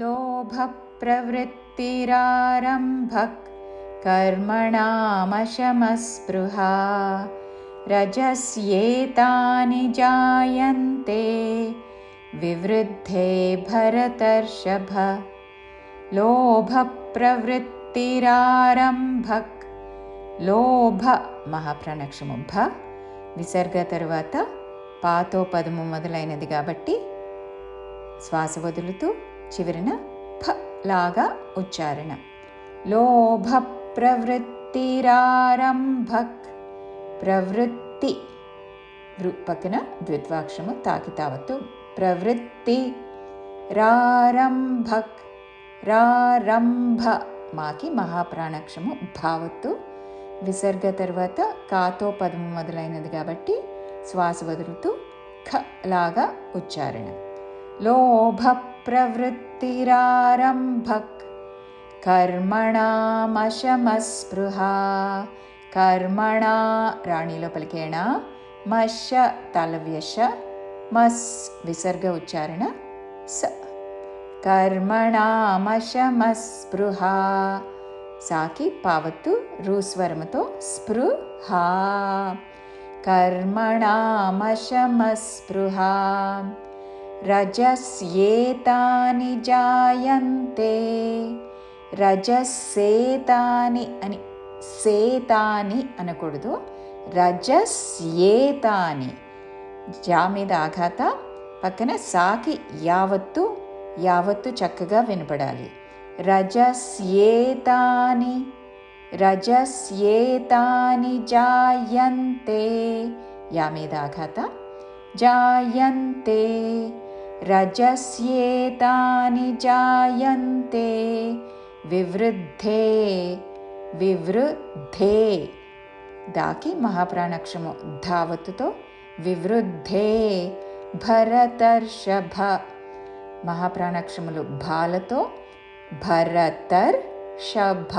लोभप्रवृत्तिरारम्भः कर्मणामशमस्पृहा रजस्येतानि जायन्ते विवृद्धे भरतर्षभ लोभप्रवृत्तिरारम्भक् లోభ మహాప్రాణక్షము భ విసర్గ తరువాత పాతో పదము మొదలైనది కాబట్టి శ్వాస వదులుతూ చివరిన ఫ లాగా ఉచ్చారణ. లోభ ప్రవృత్తిరారంభక్ ప్రవృత్తి పక్కన ద్విత్వాక్షము తాకి తావత్తు ప్రవృత్తి. రారంభక్. రారంభ మాకి మహాప్రాణక్షము భావత్తు. విసర్గ తర్వాత కాతో పదము మొదలైనది కాబట్టి శ్వాస వదులుతూ ఖ లాగా ఉచ్చారణ. లోభ प्रवृत्तिरारम्भक्। कर्मणामशमस्पृहा। कर्मणा राणी मस् विसर्ग उच्चारण स। कर्मणामशमस्पृहा। साकि पावतु रुस्वरमतो स्पृहा। कर्मणामशमस्पृहा। రజస్యేతాని జాయంతే రజసేతాని అని సేతాని అనకూడదు. రజస్యేతాని జా మీద ఆఘాత పక్కన సాకి యావత్తు యావత్తు చక్కగా వినపడాలి. రజస్యేతాని రజస్యేతాని జాయంతే యా మీద ఆఘాత జాయంతే. रजस्येतानि जायन्ते विवृद्धे विवृद्धे दाकि महाप्राणक्षमो धावतुतो विवृद्धे भरतर्षभ మహాప్రాణాక్షములు భాలతో భరతర్ షభ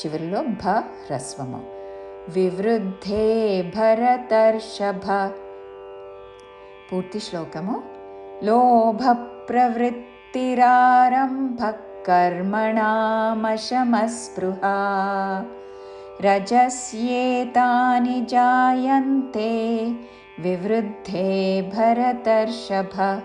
చివరిలో భ హ్రస్వము వివృద్ధే భరతర్షభ పూర్తి శ్లోకము लोभप्रवृत्तिरारम्भः कर्मणामशमस्पृहा रजस्येतानि जायन्ते विवृद्धे भरतर्षभ।